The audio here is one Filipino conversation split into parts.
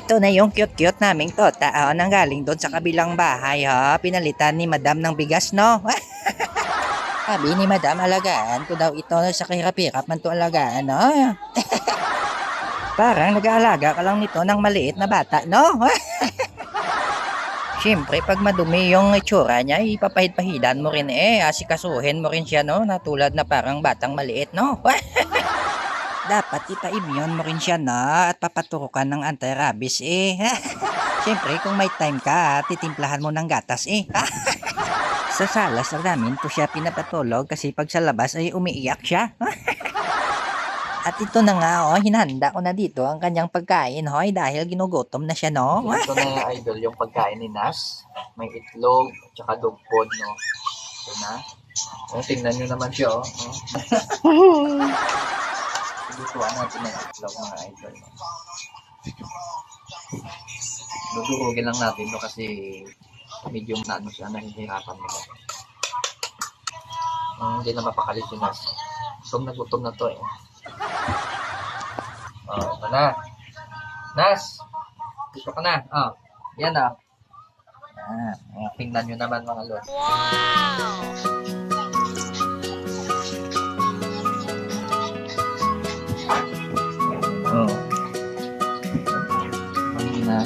Ito na yung cute-cute naming tota. Oh, nanggaling doon sa kabilang bahay, ha? Pinalitan ni madam ng bigas, no? Sabi ni madam, alagaan ko daw ito sa kahirap-hirap man to alagaan, no? Parang nag-aalaga ka lang nito ng maliit na bata, no? Siyempre, pag madumi yung itsura niya, ipapahid-pahidan mo rin eh. Asikasuhin mo rin siya, no? Na tulad na parang batang maliit, no? Dapat ipa-immune mo rin siya, no? At papaturo ka ng anti-rabies, eh. Siyempre, kung may time ka, titimplahan mo ng gatas, eh. sa salas namin po siya pinapatulog kasi pag sa labas ay umiiyak siya. At ito na nga, oh, hinanda ko na dito ang kanyang pagkain, hoy, dahil ginugutom na siya, no? Ito na idol yung pagkain ni Nas. May itlog, at saka dog food, no? Ito na. Oh, tingnan nyo naman siya, oh. Lutuan natin ng itlog, mga idol. no? Dudurugin lang natin, no? Kasi medyo na ano siya, nahihirapan mo. Hmm, Hindi na mapakalit Nas. Gutom na gutom na to, eh. Oh, ito na. Nas! Gusto ka na. Oh, yan ah. Ah, tingnan nyo naman mga lord. Wow!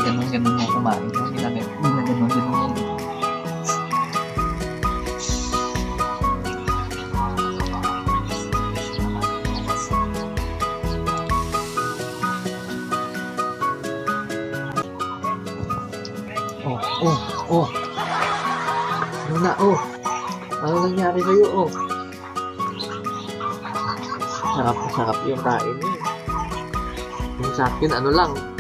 Na ganun-ganun mo kumain. Hindi na ganun-ganun yan. Oh, oh, oh. Ano na, oh. Ano nangyari sa'yo, oh. Sarap na sarap yung kain eh. Yung sa akin, ano lang.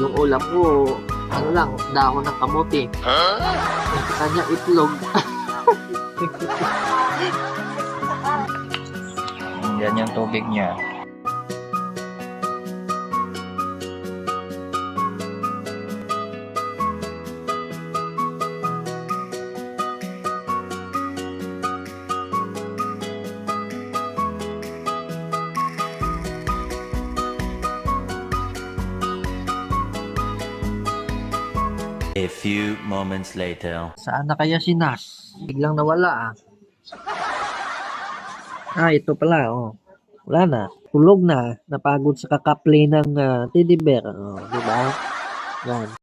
Yung ulam ko, ano lang, dahon ng kamote. Sa kanya, itlog. Yan yung tubig niya. A few moments later. Saan na kaya si Nas? Biglang nawala ah. Ah, ito pala, oh. Wala na. Tulog na. Napagod sa kakaplay ng ah, teddy bear. Oh, di ba? Yan.